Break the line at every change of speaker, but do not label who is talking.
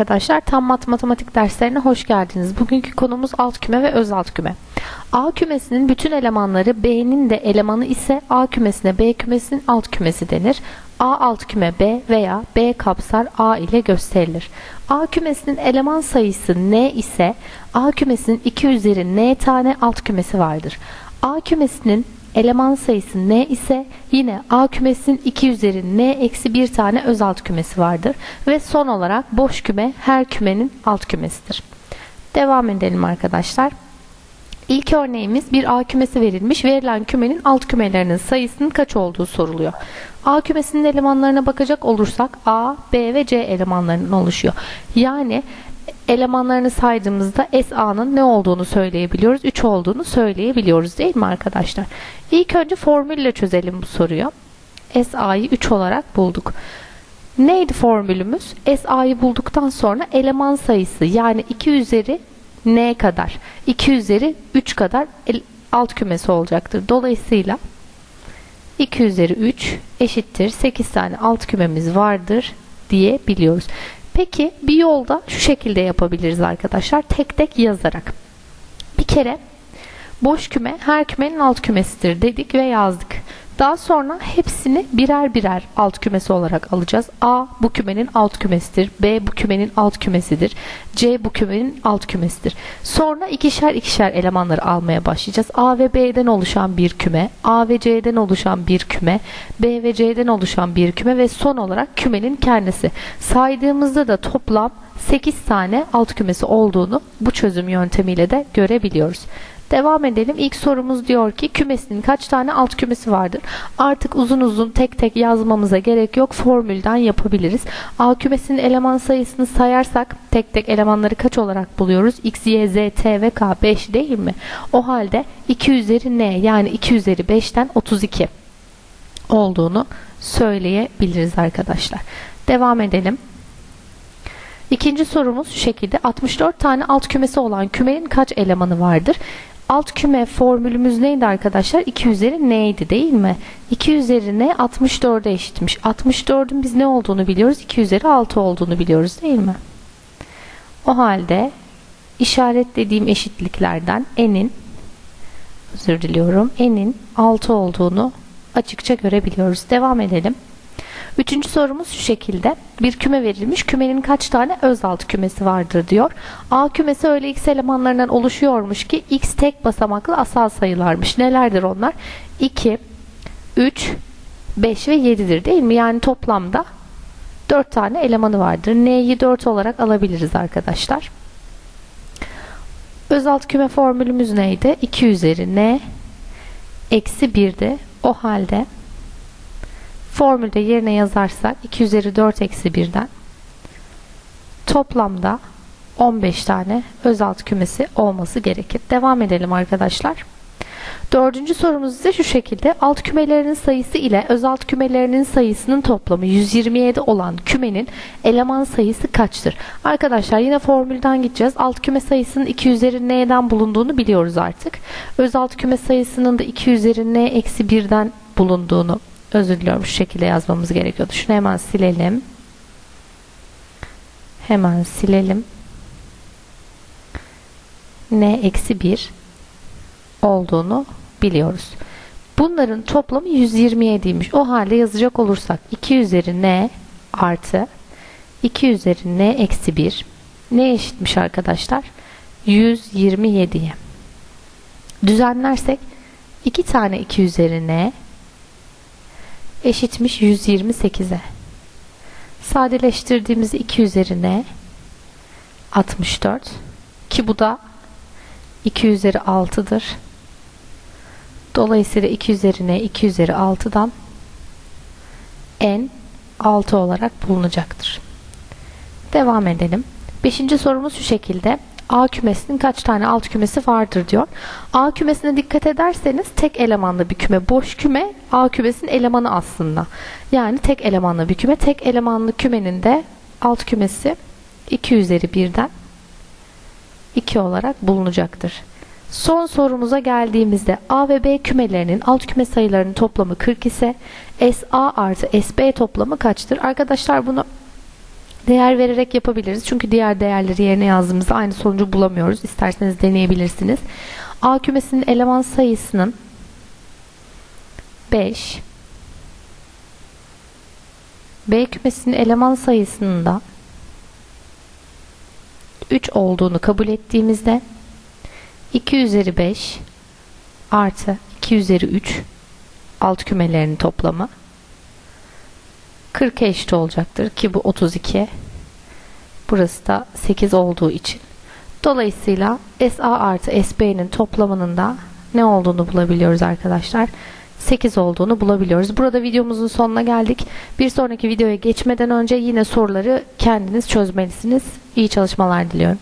Arkadaşlar tam mat matematik derslerine hoş geldiniz. Bugünkü konumuz alt küme ve öz alt küme. A kümesinin bütün elemanları B'nin de elemanı ise A kümesine B kümesinin alt kümesi denir. A alt küme B veya B kapsar A ile gösterilir. A kümesinin eleman sayısı N ise A kümesinin 2 üzeri N tane alt kümesi vardır. A kümesinin eleman sayısı n ise yine A kümesinin 2 üzeri n eksi 1 tane öz alt kümesi vardır. Ve son olarak boş küme her kümenin alt kümesidir. Devam edelim arkadaşlar. İlk örneğimiz bir A kümesi verilmiş. Verilen kümenin alt kümelerinin sayısının kaç olduğu soruluyor. A kümesinin elemanlarına bakacak olursak A, B ve C elemanlarının oluşuyor. Yani elemanlarını saydığımızda SA'nın ne olduğunu söyleyebiliyoruz. 3 olduğunu söyleyebiliyoruz değil mi arkadaşlar? İlk önce formülle çözelim bu soruyu. SA'yı 3 olarak bulduk. Neydi formülümüz? SA'yı bulduktan sonra eleman sayısı yani 2 üzeri n kadar 2 üzeri 3 kadar alt kümesi olacaktır. Dolayısıyla 2 üzeri 3 eşittir 8 tane alt kümemiz vardır diyebiliyoruz. Peki bir yolda şu şekilde yapabiliriz arkadaşlar. Tek tek yazarak. Bir kere boş küme her kümenin alt kümesidir dedik ve yazdık. Daha sonra hepsini birer birer alt kümesi olarak alacağız. A bu kümenin alt kümesidir. B bu kümenin alt kümesidir. C bu kümenin alt kümesidir. Sonra ikişer ikişer elemanları almaya başlayacağız. A ve B'den oluşan bir küme, A ve C'den oluşan bir küme, B ve C'den oluşan bir küme ve son olarak kümenin kendisi. Saydığımızda da toplam 8 tane alt kümesi olduğunu bu çözüm yöntemiyle de görebiliyoruz. Devam edelim. İlk sorumuz diyor ki kümesinin kaç tane alt kümesi vardır? Artık uzun uzun tek tek yazmamıza gerek yok. Formülden yapabiliriz. A kümesinin eleman sayısını sayarsak tek tek elemanları kaç olarak buluyoruz? X, Y, Z, T ve K 5 değil mi? O halde 2 üzeri N yani 2 üzeri 5'ten 32 olduğunu söyleyebiliriz arkadaşlar. Devam edelim. İkinci sorumuz şu şekilde 64 tane alt kümesi olan kümenin kaç elemanı vardır? Alt küme formülümüz neydi arkadaşlar? 2 üzeri n'ydi değil mi? 2 üzeri n 64'e eşitmiş. 64'ün biz ne olduğunu biliyoruz? 2 üzeri 6 olduğunu biliyoruz değil mi? O halde işaretlediğim eşitliklerden n'in özür diliyorum n'in 6 olduğunu açıkça görebiliyoruz. Devam edelim. Üçüncü sorumuz şu şekilde. Bir küme verilmiş. Kümenin kaç tane öz alt kümesi vardır diyor. A kümesi öyle x elemanlarından oluşuyormuş ki x tek basamaklı asal sayılarmış. Nelerdir onlar? 2, 3, 5 ve 7'dir değil mi? Yani toplamda 4 tane elemanı vardır. N'yi 4 olarak alabiliriz arkadaşlar. Öz alt küme formülümüz neydi? 2 üzeri n eksi 1'di. O halde Formülde yerine yazarsak 2 üzeri 4 eksi 1'den toplamda 15 tane özalt kümesi olması gerekir. Devam edelim arkadaşlar. Dördüncü sorumuz ise şu şekilde alt kümelerinin sayısı ile özalt kümelerinin sayısının toplamı 127 olan kümenin eleman sayısı kaçtır? Arkadaşlar yine formülden gideceğiz. Alt küme sayısının 2 üzeri n'den bulunduğunu biliyoruz artık. Özalt küme sayısının da 2 üzeri n eksi 1'den bulunduğunu özür diliyorum şu şekilde yazmamız gerekiyordu. Şunu hemen silelim. Hemen silelim. n eksi 1 olduğunu biliyoruz. Bunların toplamı 127'ymiş. O halde yazacak olursak 2 üzeri n artı 2 üzeri n eksi 1 ne eşitmiş arkadaşlar? 127'ye. Düzenlersek 2 tane 2 üzeri n eşitmiş 128'e. Sadeleştirdiğimiz 2 üzerine 64 ki bu da 2 üzeri 6'dır. Dolayısıyla 2 üzerine 2 üzeri 6'dan n 6 olarak bulunacaktır. Devam edelim. Beşinci sorumuz şu şekilde. A kümesinin kaç tane alt kümesi vardır diyor. A kümesine dikkat ederseniz tek elemanlı bir küme. Boş küme A kümesinin elemanı aslında. Yani tek elemanlı bir küme. Tek elemanlı kümenin de alt kümesi 2 üzeri 1'den 2 olarak bulunacaktır. Son sorumuza geldiğimizde A ve B kümelerinin alt küme sayılarının toplamı 40 ise SA artı SB toplamı kaçtır? Arkadaşlar bunu Değer vererek yapabiliriz. Çünkü diğer değerleri yerine yazdığımızda aynı sonucu bulamıyoruz. İsterseniz deneyebilirsiniz. A kümesinin eleman sayısının 5 B kümesinin eleman sayısının da 3 olduğunu kabul ettiğimizde 2 üzeri 5 artı 2 üzeri 3 alt kümelerinin toplamı 40 eşit olacaktır ki bu 32 burası da 8 olduğu için dolayısıyla SA artı SB'nin toplamının da ne olduğunu bulabiliyoruz arkadaşlar 8 olduğunu bulabiliyoruz. Burada videomuzun sonuna geldik. Bir sonraki videoya geçmeden önce yine soruları kendiniz çözmelisiniz. İyi çalışmalar diliyorum.